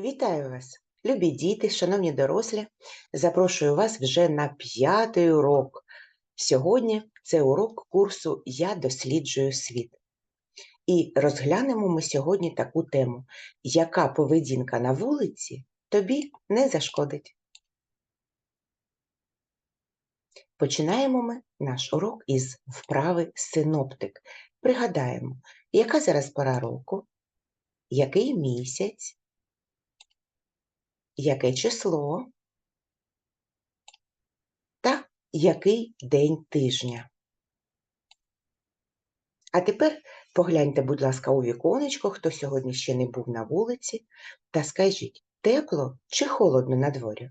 Вітаю вас, любі діти, шановні дорослі. Запрошую вас вже на п'ятий урок. Сьогодні це урок курсу Я досліджую світ. І розглянемо ми сьогодні таку тему, яка поведінка на вулиці тобі не зашкодить. Починаємо ми наш урок із вправи синоптик. Пригадаємо, яка зараз пора року, який місяць, яке число та який день тижня. А тепер погляньте, будь ласка, у віконечко, хто сьогодні ще не був на вулиці, та скажіть, тепло чи холодно на дворі?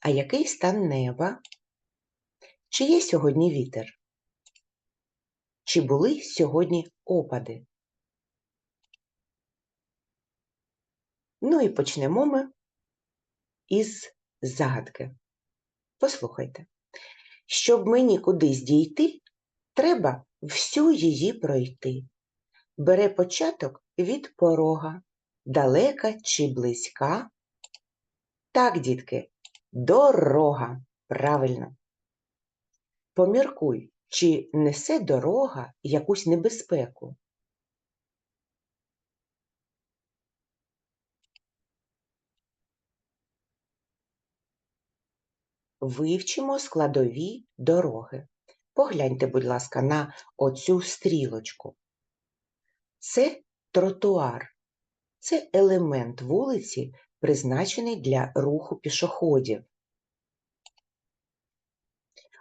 А який стан неба? Чи є сьогодні вітер? Чи були сьогодні опади? Ну і почнемо ми із загадки. Послухайте. Щоб мені кудись дійти, треба всю її пройти. Бере початок від порога, далека чи близька. Так, дітки, дорога. Правильно. Поміркуй, чи несе дорога якусь небезпеку. Вивчимо складові дороги. Погляньте, будь ласка, на оцю стрілочку. Це тротуар. Це елемент вулиці, призначений для руху пішоходів.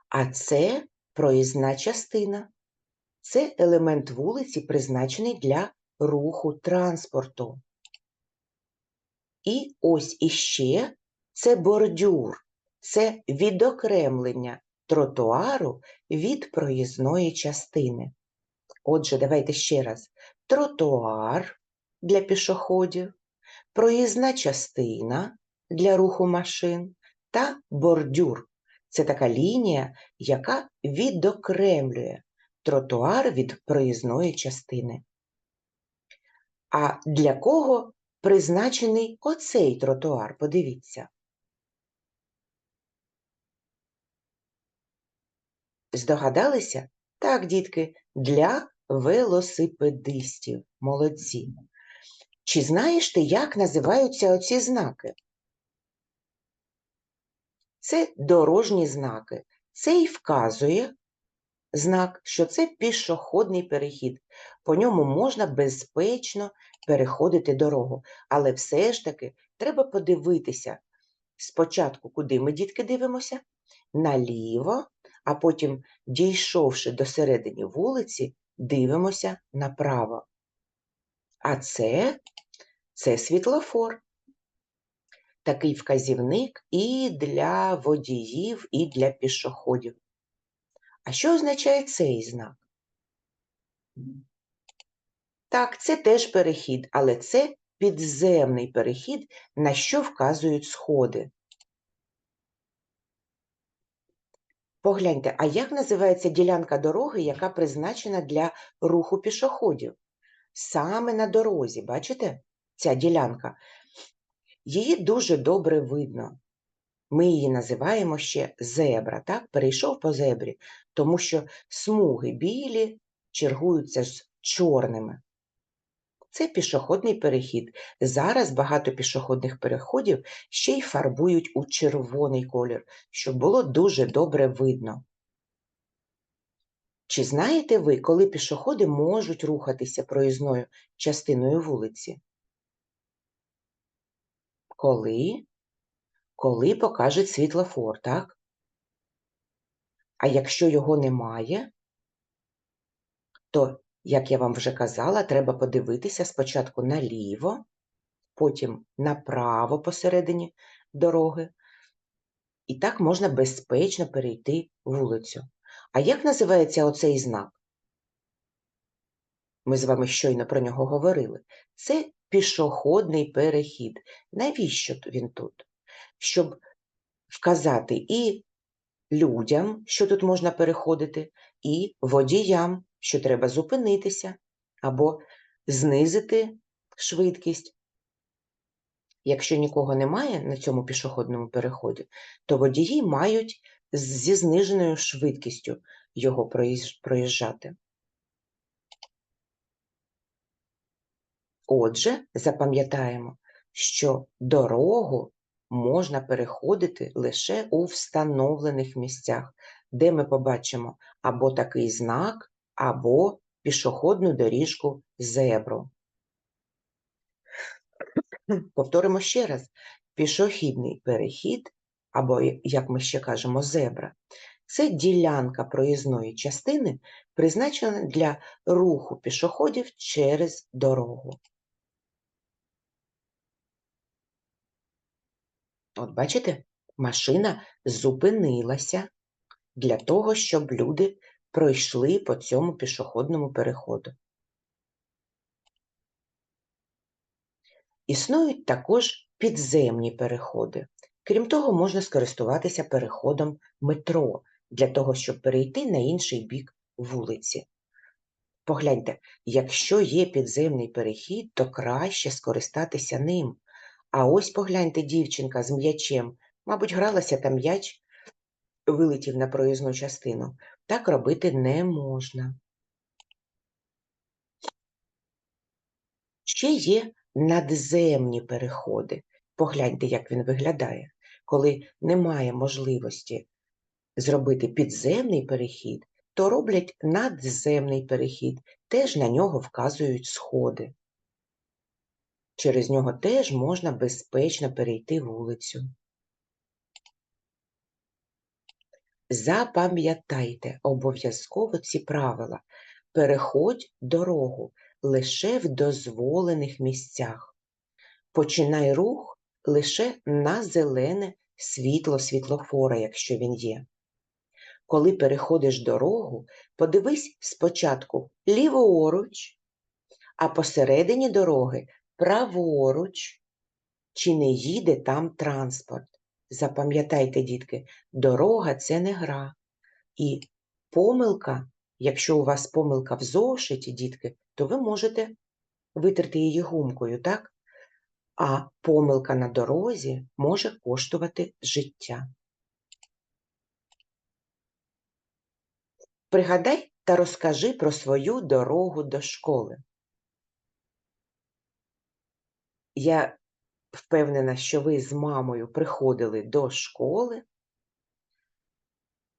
А це проїзна частина. Це елемент вулиці, призначений для руху транспорту. І ось іще це бордюр це відокремлення тротуару від проїзної частини. Отже, давайте ще раз: тротуар для пішоходів, проїзна частина для руху машин та бордюр. Це така лінія, яка відокремлює тротуар від проїзної частини. А для кого призначений оцей тротуар? Подивіться. Здогадалися? Так, дітки, для велосипедистів. Молодці. Чи знаєш ти, як називаються оці знаки? Це дорожні знаки. Це і вказує знак, що це пішохідний перехід. По ньому можна безпечно переходити дорогу. Але все ж таки треба подивитися спочатку, куди ми, дітки, дивимося? Наліво а потім, дійшовши до середини вулиці, дивимося направо. А це, це світлофор. Такий вказівник і для водіїв, і для пішоходів. А що означає цей знак? Так, це теж перехід, але це підземний перехід, на що вказують сходи. Погляньте, а як називається ділянка дороги, яка призначена для руху пішоходів? Саме на дорозі, бачите, ця ділянка? Її дуже добре видно. Ми її називаємо ще зебра, так? Перейшов по зебрі, тому що смуги білі чергуються з чорними. Це пішохідний перехід. Зараз багато пішохідних переходів ще й фарбують у червоний колір, щоб було дуже добре видно. Чи знаєте ви, коли пішоходи можуть рухатися проїзною частиною вулиці? Коли? Коли покажуть світлофор, так? А якщо його немає, то як я вам вже казала, треба подивитися спочатку наліво, потім направо посередині дороги. І так можна безпечно перейти вулицю. А як називається оцей знак? Ми з вами щойно про нього говорили. Це пішохідний перехід. Навіщо він тут? Щоб вказати і людям, що тут можна переходити, і водіям, що треба зупинитися або знизити швидкість, Якщо нікого немає на цьому пішохідному переході, то водії мають зі зниженою швидкістю його проїжджати. Отже, запам'ятаємо, що дорогу можна переходити лише у встановлених місцях, де ми побачимо або такий знак, або пішохідну доріжку зебру. Повторимо ще раз: пішохідний перехід, або, як ми ще кажемо, зебра, це ділянка проїзної частини, призначена для руху пішоходів через дорогу. От бачите, машина зупинилася для того, щоб люди пройшли по цьому пішохідному переходу. Існують також підземні переходи. Крім того, можна скористуватися переходом метро для того, щоб перейти на інший бік вулиці. Погляньте, якщо є підземний перехід, то краще скористатися ним. А ось погляньте, дівчинка з м'ячем, мабуть, гралася там м'яч, вилетів на проїзну частину. Так робити не можна. Ще є надземні переходи. Погляньте, як він виглядає. Коли немає можливості зробити підземний перехід, то роблять надземний перехід, теж на нього вказують сходи. Через нього теж можна безпечно перейти вулицю. Запам'ятайте обов'язково ці правила. Переходь дорогу лише в дозволених місцях. Починай рух лише на зелене світло світлофора, якщо він є. Коли переходиш дорогу, подивись спочатку ліворуч, а посередині дороги праворуч, чи не їде там транспорт. Запам'ятайте, дітки, дорога це не гра. І помилка, якщо у вас помилка в зошиті, дітки, то ви можете витерти її гумкою, так? А помилка на дорозі може коштувати життя. Пригадай та розкажи про свою дорогу до школи. Я впевнена, що ви з мамою приходили до школи.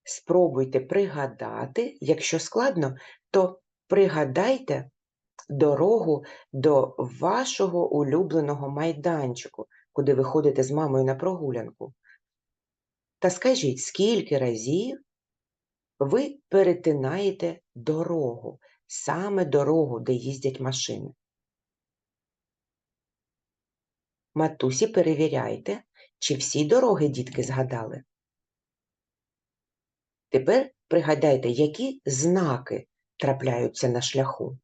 Спробуйте пригадати, якщо складно, то пригадайте дорогу до вашого улюбленого майданчику, куди ви ходите з мамою на прогулянку. Та скажіть, скільки разів ви перетинаєте дорогу, саме дорогу, де їздять машини. Матусі, перевіряйте, чи всі дороги дітки згадали. Тепер пригадайте, які знаки трапляються на шляху.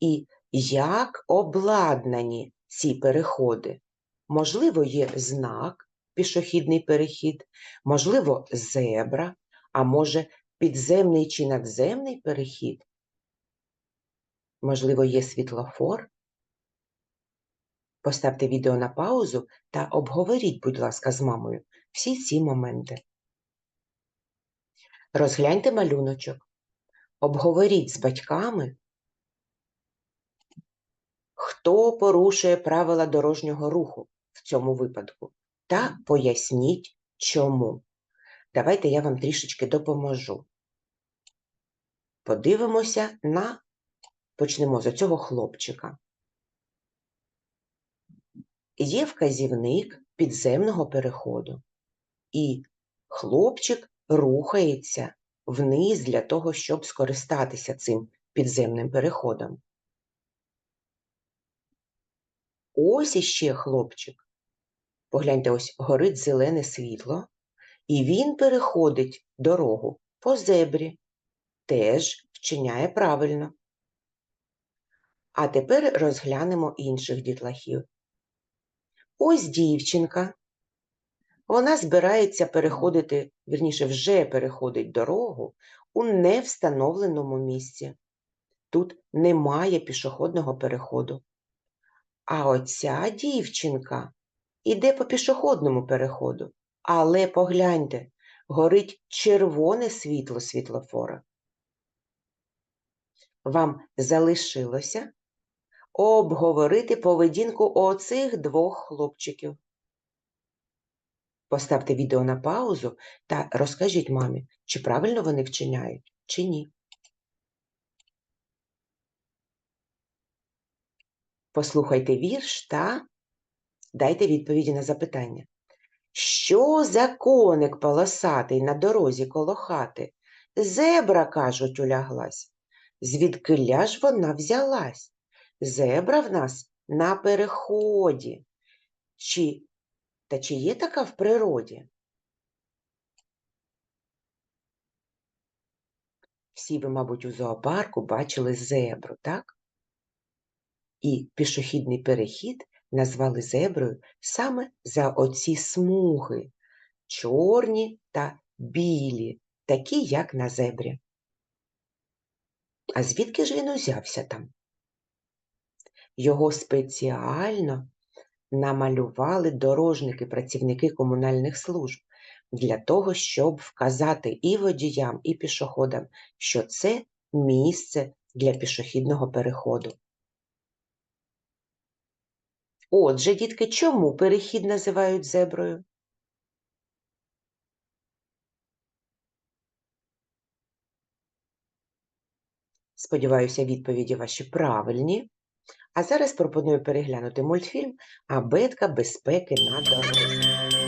І як обладнані ці переходи. Можливо, є знак, пішохідний перехід, можливо, зебра, а може, підземний чи надземний перехід. Можливо, є світлофор. Поставте відео на паузу та обговоріть, будь ласка, з мамою всі ці моменти. Розгляньте малюночок, обговоріть з батьками, хто порушує правила дорожнього руху в цьому випадку, та поясніть, чому. Давайте я вам трішечки допоможу. Подивимося на, почнемо з цього хлопчика. Є вказівник підземного переходу, і хлопчик рухається вниз для того, щоб скористатися цим підземним переходом. Ось іще хлопчик. Погляньте, ось горить зелене світло, і він переходить дорогу по зебрі, теж вчиняє правильно. А тепер розглянемо інших дітлахів. Ось дівчинка. Вона збирається переходити, вірніше, вже переходить дорогу у невстановленому місці. Тут немає пішохідного переходу. А оця дівчинка іде по пішохідному переходу. Але погляньте, горить червоне світло світлофора. Вам залишилося обговорити поведінку оцих двох хлопчиків. Поставте відео на паузу та розкажіть мамі, чи правильно вони вчиняють, чи ні. Послухайте вірш та дайте відповіді на запитання. Що за коник полосатий на дорозі коло хати? Зебра, кажуть, уляглась. Звідкиля ж вона взялась? Зебра в нас на переході. Чи та чи є така в природі? Всі ви, мабуть, у зоопарку бачили зебру, так? І пішохідний перехід назвали зеброю саме за оці смуги, чорні та білі, такі, як на зебрі. А звідки ж він узявся там? Його спеціально намалювали дорожники, працівники комунальних служб для того, щоб вказати і водіям, і пішоходам, що це місце для пішохідного переходу. Отже, дітки, чому перехід називають зеброю? Сподіваюся, відповіді ваші правильні. А зараз пропоную переглянути мультфільм Абетка безпеки на дорозі.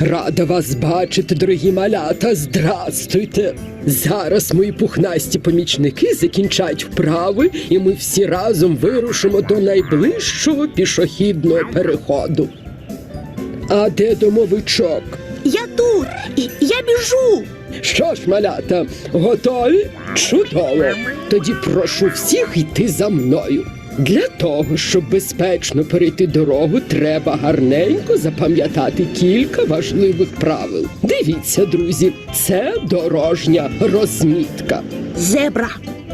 Рада вас бачити, дорогі малята. Здрастуйте. Зараз мої пухнасті помічники закінчать вправи, і ми всі разом вирушимо до найближчого пішохідного переходу. А де домовичок? Я тут! І я біжу! Що ж, малята, готові? Чудово! Тоді прошу всіх йти за мною. Для того, щоб безпечно перейти дорогу, треба гарненько запам'ятати кілька важливих правил. Дивіться, друзі, це дорожня розмітка. Зебра!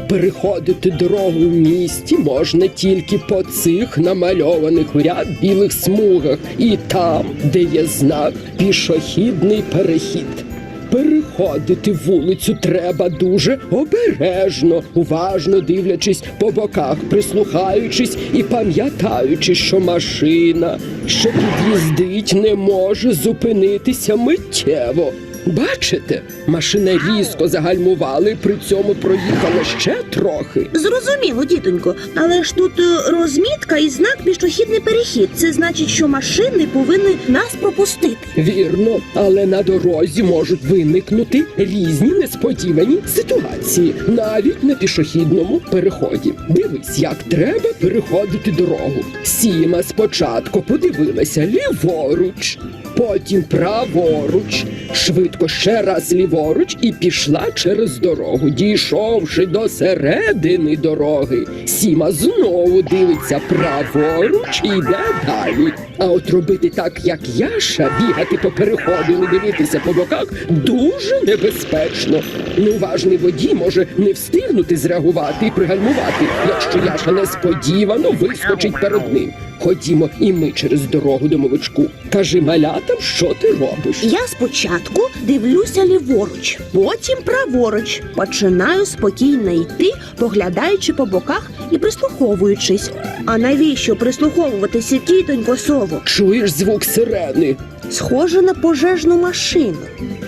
Переходити дорогу в місті можна тільки по цих намальованих у ряд білих смугах і там, де є знак пішохідний перехід. Переходити вулицю треба дуже обережно, уважно дивлячись по боках, прислухаючись і пам'ятаючи, що машина, що під'їздить, не може зупинитися миттєво. Бачите, машина різко загальмувала і при цьому проїхала ще трохи. Зрозуміло, дітонько, але ж тут е, розмітка і знак пішохідний перехід. Це значить, що машини повинні нас пропустити. Вірно, але на дорозі можуть виникнути різні несподівані ситуації, навіть на пішохідному переході. Дивись, як треба переходити дорогу. Сіма спочатку подивилася ліворуч, потім праворуч, швидко ще раз ліворуч і пішла через дорогу. Дійшовши до середини дороги, Сіма знову дивиться праворуч і йде далі. А от робити так, як Яша, бігати по переходу, не дивитися по боках, дуже небезпечно. Неуважний водій може не встигнути зреагувати і пригальмувати, якщо Яша несподівано вискочить перед ним. Ходімо і ми через дорогу до мовичку. Кажи малятам, що ти робиш. Я спочатку дивлюся ліворуч, потім праворуч. Починаю спокійно йти, поглядаючи по боках і прислуховуючись. А навіщо прислуховуватися, тітонько сово? Чуєш звук сирени? Схоже на пожежну машину.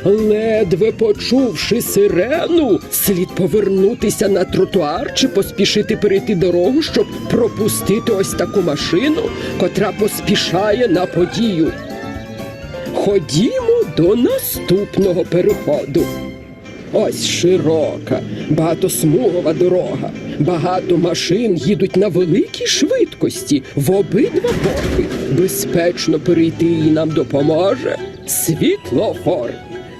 Ледве почувши сирену, слід повернутися на тротуар чи поспішити перейти дорогу, щоб пропустити ось таку машину, котра поспішає на подію. Ходімо до наступного переходу. Ось широка, багатосмугова дорога. Багато машин їдуть на великій швидкості в обидва боки. Безпечно перейти її нам допоможе світлофор.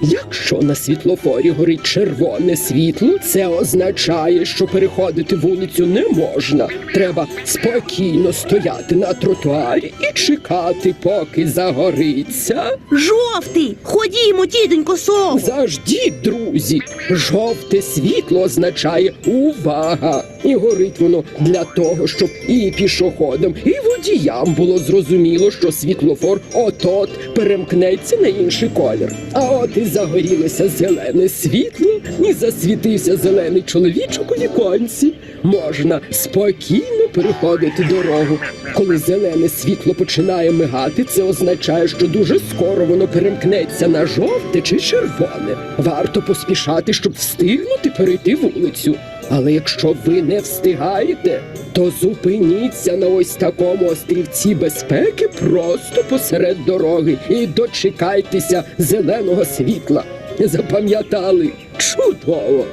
Якщо на світлофорі горить червоне світло, це означає, що переходити вулицю не можна. Треба спокійно стояти на тротуарі і чекати, поки загориться. Жовтий! Ходімо, тітонько сово! Заждіть, друзі! Жовте світло означає увага! І горить воно для того, щоб і пішоходам, і водіям було зрозуміло, що світлофор от-от перемкнеться на інший колір. А от і загорілося зелене світло, і засвітився зелений чоловічок у віконці. Можна спокійно переходити дорогу. Коли зелене світло починає мигати, це означає, що дуже скоро воно перемкнеться на жовте чи червоне. Варто поспішати, щоб встигнути перейти вулицю. Але якщо ви не встигаєте, то зупиніться на ось такому острівці безпеки просто посеред дороги і дочекайтеся зеленого світла. Запам'ятали? Чудово!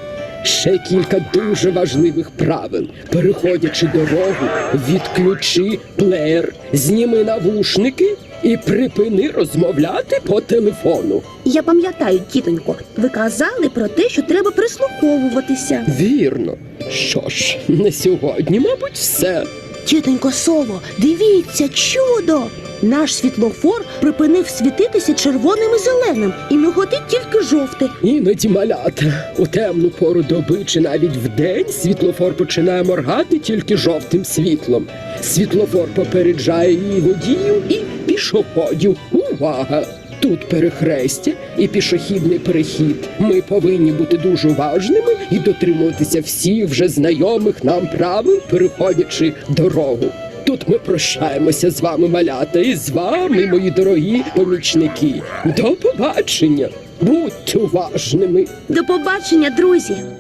Ще кілька дуже важливих правил. Переходячи дорогу, відключи плеєр, зніми навушники і припини розмовляти по телефону. Я пам'ятаю, тітонько, ви казали про те, що треба прислуховуватися. Вірно. Що ж, на сьогодні, мабуть, все. Тітонько сово, дивіться, чудо! Наш світлофор припинив світитися червоним і зеленим, і миготить тільки жовте. Іноді малята у темну пору доби чи навіть вдень світлофор починає моргати тільки жовтим світлом. Світлофор попереджає і водіїв, і пішоходів. Увага! Тут перехрестя і пішохідний перехід. Ми повинні бути дуже уважними і дотримуватися всіх вже знайомих нам правил, переходячи дорогу. Тут ми прощаємося з вами, малята, і з вами, мої дорогі помічники. До побачення! Будьте уважними! До побачення, друзі!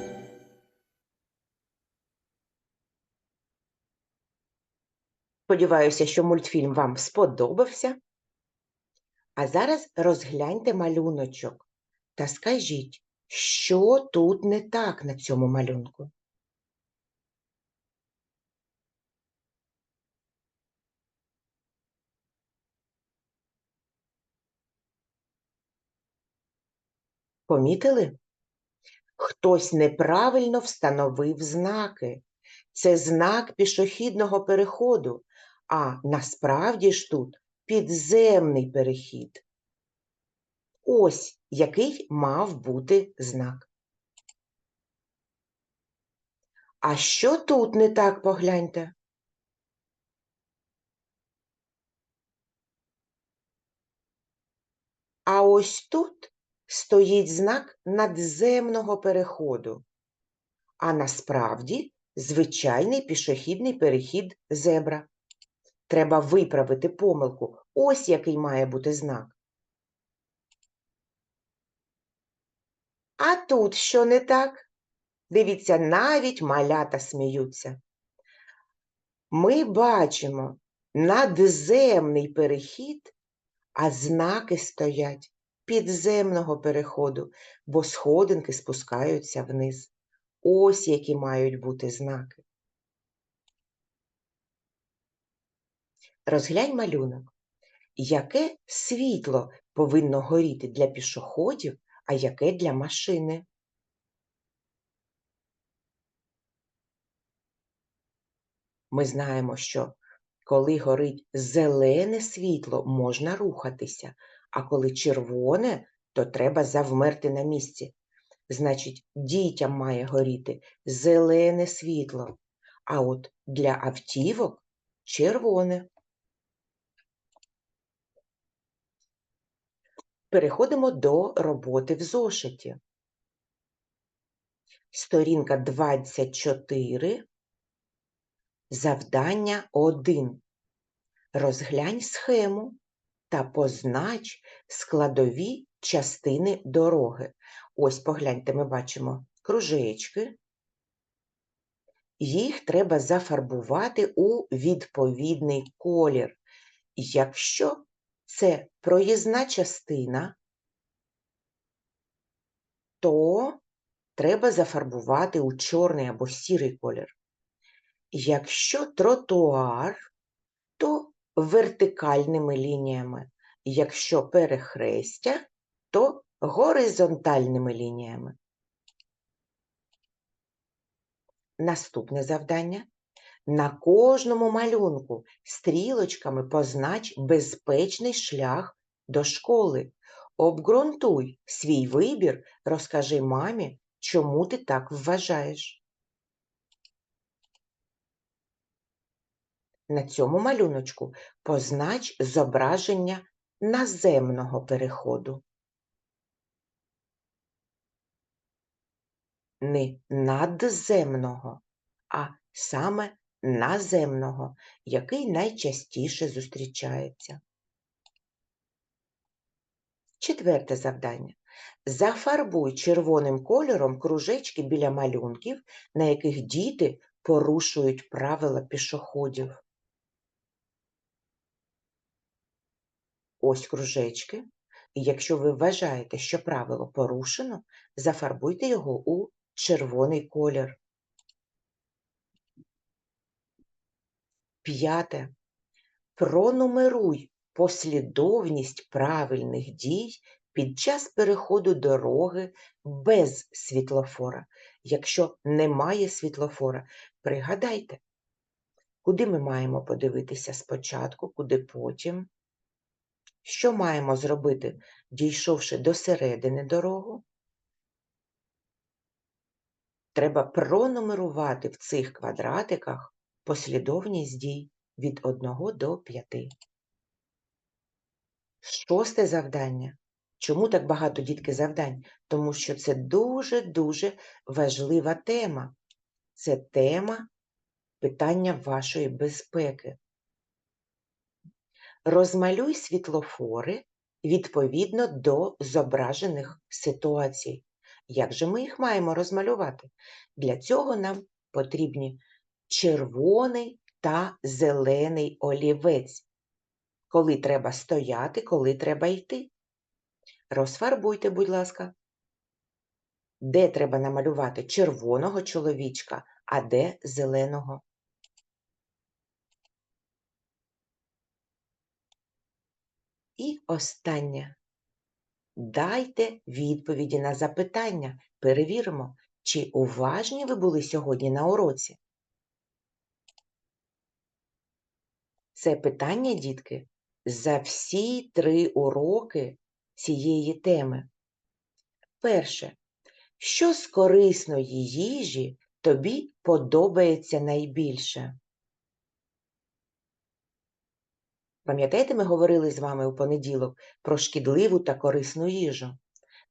Сподіваюся, що мультфільм вам сподобався. А зараз розгляньте малюночок та скажіть, що тут не так на цьому малюнку. Помітили? Хтось неправильно встановив знаки. Це знак пішохідного переходу, а насправді ж тут підземний перехід. Ось який мав бути знак. А що тут не так погляньте? А ось тут стоїть знак надземного переходу, а насправді звичайний пішохідний перехід зебра. Треба виправити помилку. Ось який має бути знак. А тут що не так? Дивіться, навіть малята сміються. Ми бачимо надземний перехід, а знаки стоять підземного переходу, бо сходинки спускаються вниз. Ось які мають бути знаки. Розглянь малюнок. Яке світло повинно горіти для пішоходів, а яке для машини? Ми знаємо, що коли горить зелене світло, можна рухатися, а коли червоне, то треба завмерти на місці. Значить, дітям має горіти зелене світло, а от для автівок червоне. Переходимо до роботи в зошиті. Сторінка 24, завдання 1. Розглянь схему та познач складові частини дороги. Ось погляньте, ми бачимо кружечки. Їх треба зафарбувати у відповідний колір. Якщо це проїзна частина, то треба зафарбувати у чорний або сірий колір. Якщо тротуар, то вертикальними лініями. Якщо перехрестя, то горизонтальними лініями. Наступне завдання. На кожному малюнку стрілочками познач безпечний шлях до школи. Обґрунтуй свій вибір, розкажи мамі, чому ти так вважаєш. На цьому малюночку познач зображення наземного переходу. Не надземного, а саме наземного, який найчастіше зустрічається. Четверте завдання. Зафарбуй червоним кольором кружечки біля малюнків, на яких діти порушують правила пішоходів. Ось кружечки. І якщо ви вважаєте, що правило порушено, зафарбуйте його у червоний колір. П'яте. Пронумеруй послідовність правильних дій під час переходу дороги без світлофора. Якщо немає світлофора, пригадайте, куди ми маємо подивитися спочатку, куди потім. Що маємо зробити, дійшовши до середини дорогу? Треба пронумерувати в цих квадратиках послідовність дій від 1 до 5. Шосте завдання. Чому так багато дітки завдань? Тому що це дуже-дуже важлива тема. Це тема питання вашої безпеки. Розмалюй світлофори відповідно до зображених ситуацій. Як же ми їх маємо розмалювати? Для цього нам потрібні червоний та зелений олівець. Коли треба стояти, коли треба йти. Розфарбуйте, будь ласка. Де треба намалювати червоного чоловічка, а де зеленого? І останнє. Дайте відповіді на запитання. Перевіримо, чи уважні ви були сьогодні на уроці. Це питання, дітки, за всі три уроки цієї теми. Перше. Що з корисної їжі тобі подобається найбільше? Пам'ятаєте, ми говорили з вами у понеділок про шкідливу та корисну їжу?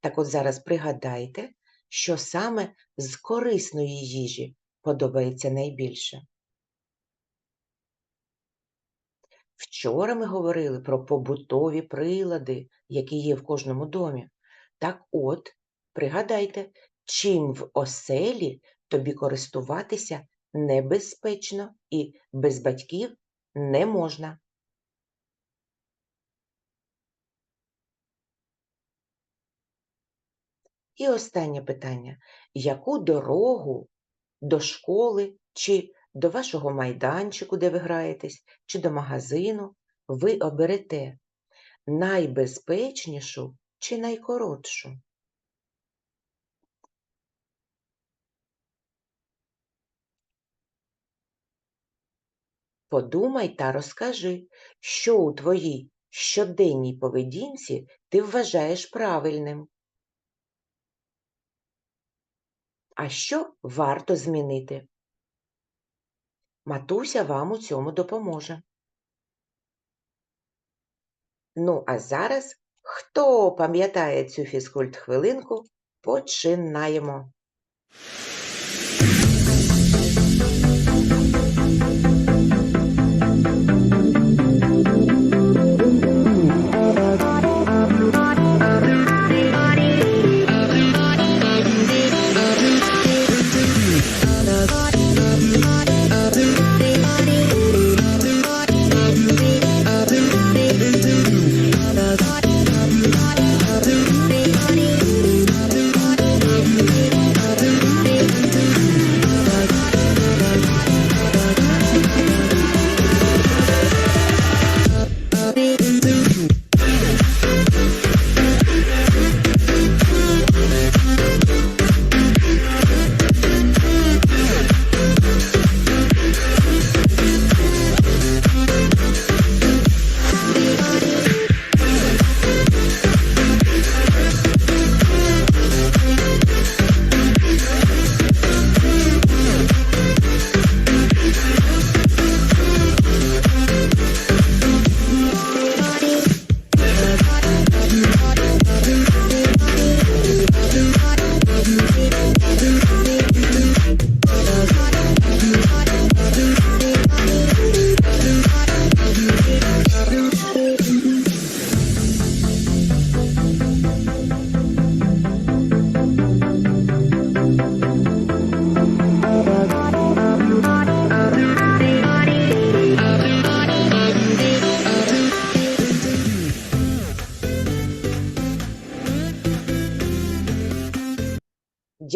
Так от зараз пригадайте, що саме з корисної їжі подобається найбільше. Вчора ми говорили про побутові прилади, які є в кожному домі. Так от, пригадайте, чим в оселі тобі користуватися небезпечно і без батьків не можна. І останнє питання. Яку дорогу до школи чи до вашого майданчику, де ви граєтесь, чи до магазину ви оберете? Найбезпечнішу чи найкоротшу? Подумай та розкажи, що у твоїй щоденній поведінці ти вважаєш правильним. А що варто змінити? Матуся вам у цьому допоможе. Ну, а зараз, хто пам'ятає цю фізкульт-хвилинку, починаємо.